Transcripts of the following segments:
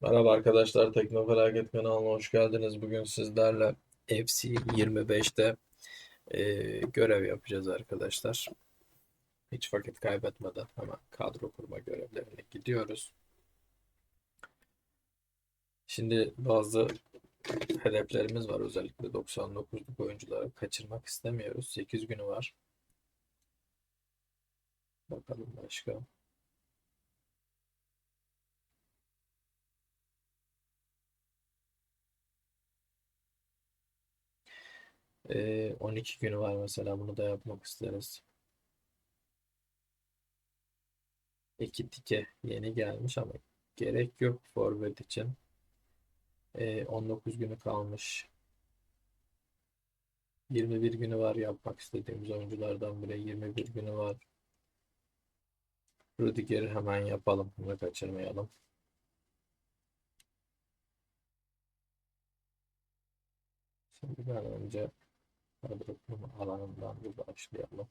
Merhaba arkadaşlar, Teknofelaket kanalına hoş geldiniz. Bugün sizlerle FC 25'te eee, görev yapacağız arkadaşlar. Hiç vakit kaybetmeden hemen kadro kurma görevlerine gidiyoruz. Şimdi bazı hedeflerimiz var. Özellikle 99'luk oyuncuları kaçırmak istemiyoruz. 8 günü var. Bakalım başka. Eee, 12 günü var mesela. Bunu da yapmak isteriz. Ekitike yeni gelmiş ama gerek yok forvet için. Ee, 19 günü kalmış. 21 günü var yapmak istediğimiz oyunculardan bile 21 günü var. Rudiger'i hemen yapalım. Bunu kaçırmayalım. Şimdi ben önce kurma alanından bir başlayalım.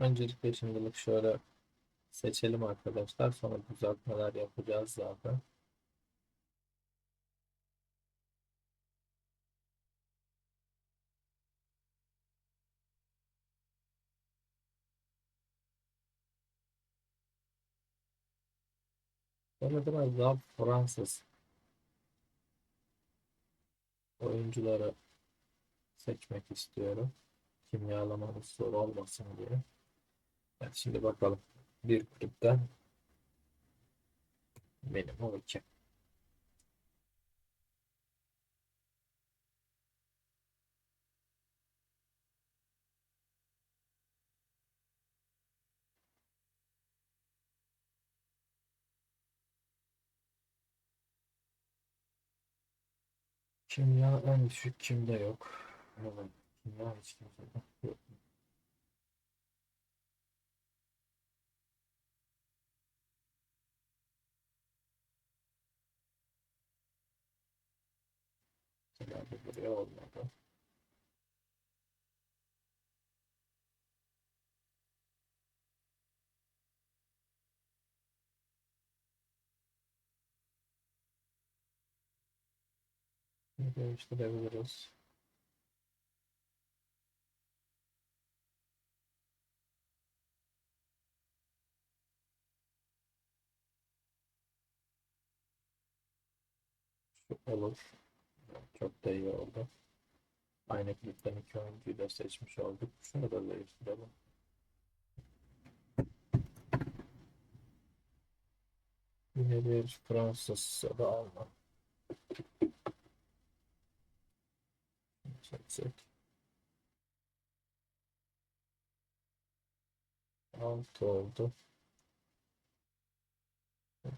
Öncelikle şimdilik şöyle seçelim arkadaşlar. Sonra düzeltmeler yapacağız zaten. Böyle biraz daha Fransız oyuncuları seçmek istiyorum. Kimyalamamız zor olmasın diye. Evet, şimdi bakalım. Bir kulüpten benim o iki. Kimya en düşük kimde yok. Kimya hiç kimsede yok. Bu buraya olmadı. Değiştirebiliriz. Şu olur. Çok da iyi oldu. Aynı klipten iki oyuncuyu da seçmiş olduk. Şunu da değiştirelim. Yine bir Fransız ya da Alman. Altı oldu.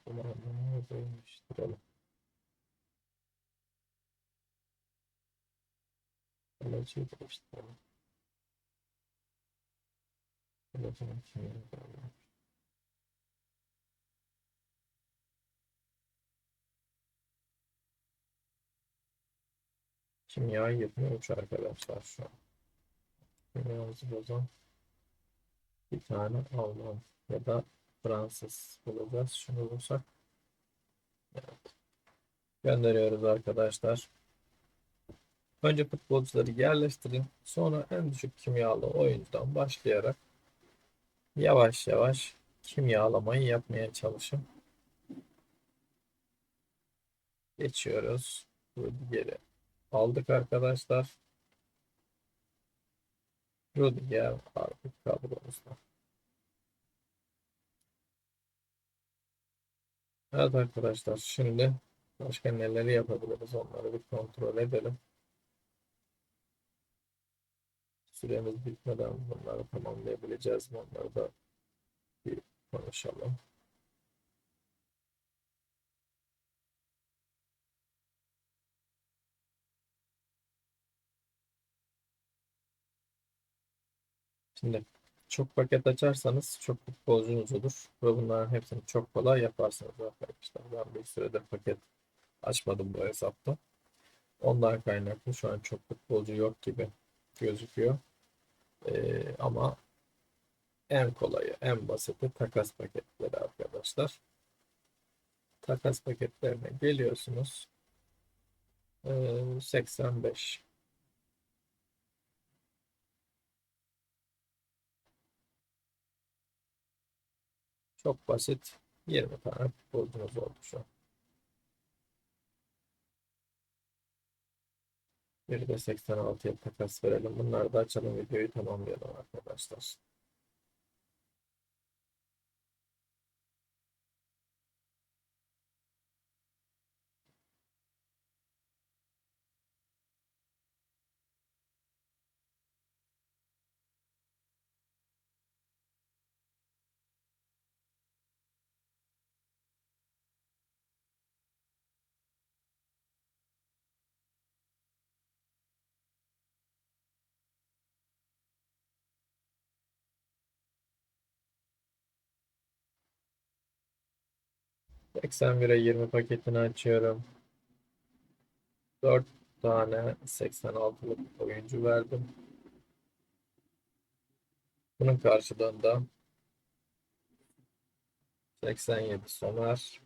Bunu değiştirelim. Kaleciyi değiştirelim. Kalecinin kimliğini de Kimya 23 arkadaşlar şu an. Kimyamızı bozan bir tane Alman ya da Fransız bulacağız. Şunu bulursak evet. gönderiyoruz arkadaşlar. Önce futbolcuları yerleştirin. Sonra en düşük kimyalı oyuncudan başlayarak yavaş yavaş kimyalamayı yapmaya çalışın. Geçiyoruz. Rudiger'i aldık arkadaşlar. Rudiger artık kadromuzda. Evet arkadaşlar şimdi başka neleri yapabiliriz onları bir kontrol edelim. Süremiz bitmeden bunları tamamlayabileceğiz mi onları da bir konuşalım. Şimdi çok paket açarsanız çok futbolcunuz olur ve bunların hepsini çok kolay yaparsınız arkadaşlar. Ben bir süredir paket açmadım bu hesapta. Ondan kaynaklı şu an çok futbolcu yok gibi gözüküyor. Ee, ama en kolayı, en basiti takas paketleri arkadaşlar. Takas paketlerine geliyorsunuz. Ee, 85 Çok basit. 20 tane futbolcumuz oldu şu an. Bir de 86'ya takas verelim. Bunları da açalım videoyu tamamlayalım arkadaşlar. Seksen bire 20 paketini açıyorum. 4 tane 86'lık oyuncu verdim. Bunun karşılığında 87 Somer.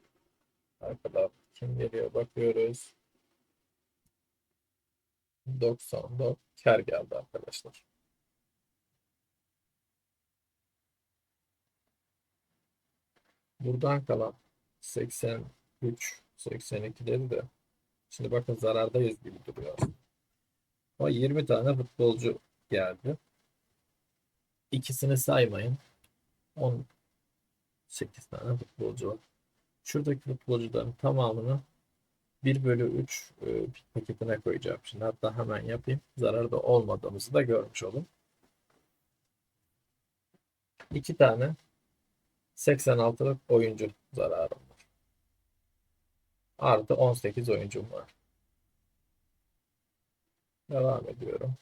Arkada kim geliyor bakıyoruz. 90'da kar geldi arkadaşlar. Buradan kalan 83, 82'leri de şimdi bakın zarardayız gibi duruyor. Ama 20 tane futbolcu geldi. İkisini saymayın. 18 tane futbolcu var. Şuradaki futbolcuların tamamını 1 bölü 3 e, paketine koyacağım. Şimdi hatta hemen yapayım. Zararda olmadığımızı da görmüş olun. 2 tane 86'lık oyuncu zararım var. Artı 18 oyuncum var. Devam ediyorum.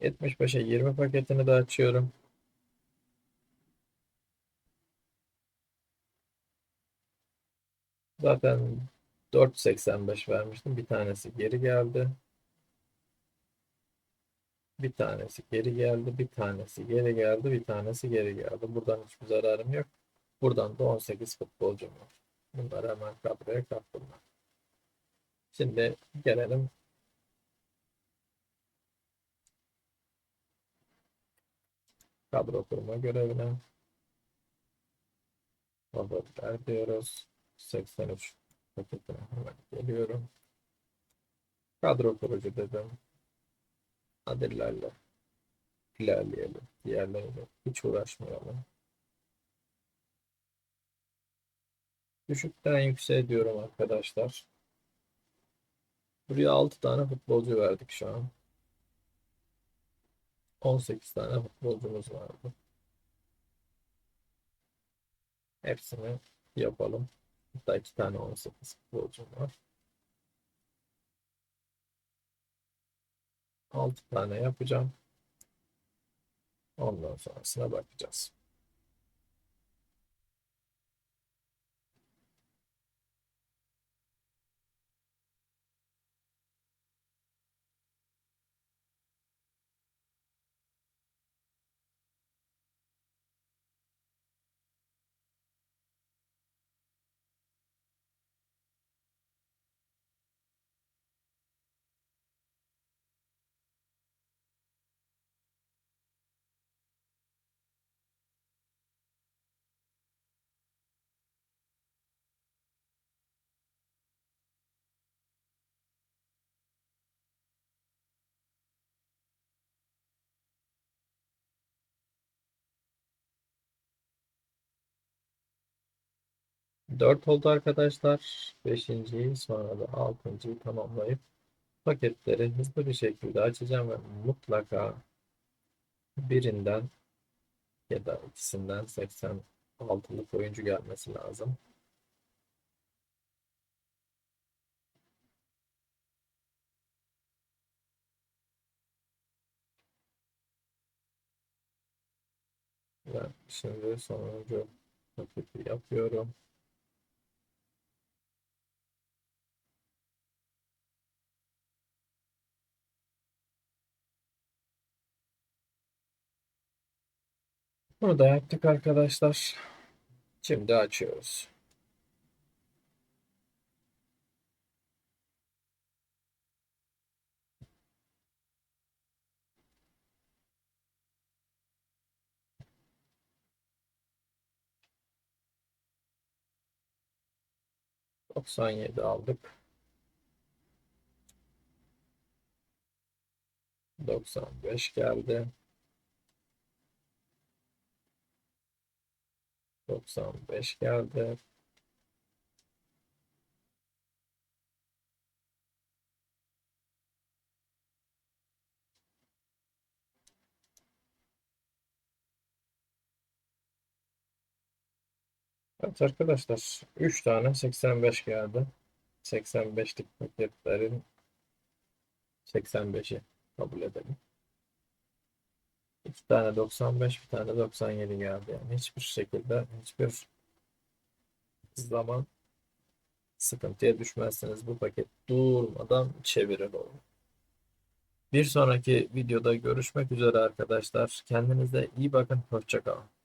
75'e 20 paketini de açıyorum. Zaten 4.85 vermiştim. Bir tanesi geri geldi. Bir tanesi geri geldi. Bir tanesi geri geldi. Bir tanesi geri geldi. Buradan hiçbir zararım yok. Buradan da 18 futbolcum var. Bunları hemen kadroya kattım ben. Şimdi gelelim kadro kurma görevine. Favoriler diyoruz. 83 paketine hemen geliyorum. Kadro kurucu dedim. Adillerle ilerleyelim. Diğerleriyle hiç uğraşmayalım. Düşükten yükseğe diyorum arkadaşlar. Buraya 6 tane futbolcu verdik şu an. 18 tane futbolcumuz vardı. Hepsini yapalım. Hatta 2 tane 18 futbolcum var. 6 tane yapacağım. Ondan sonrasına bakacağız. 4 oldu arkadaşlar. 5.yi sonra da 6.yı tamamlayıp paketleri hızlı bir şekilde açacağım ve mutlaka birinden ya da ikisinden 86'lık oyuncu gelmesi lazım. Ben şimdi sonuncu paketi yapıyorum. Bunu da yaptık arkadaşlar. Şimdi açıyoruz. Doksan yedi aldık. Doksan beş geldi. 95 geldi. Evet arkadaşlar 3 tane 85 geldi. 85'lik paketlerin 85'i kabul edelim. 2 tane 95 bir tane 97 geldi. Yani hiçbir şekilde hiçbir zaman sıkıntıya düşmezseniz bu paket durmadan çevirir olur. Bir sonraki videoda görüşmek üzere arkadaşlar. Kendinize iyi bakın. Hoşçakalın.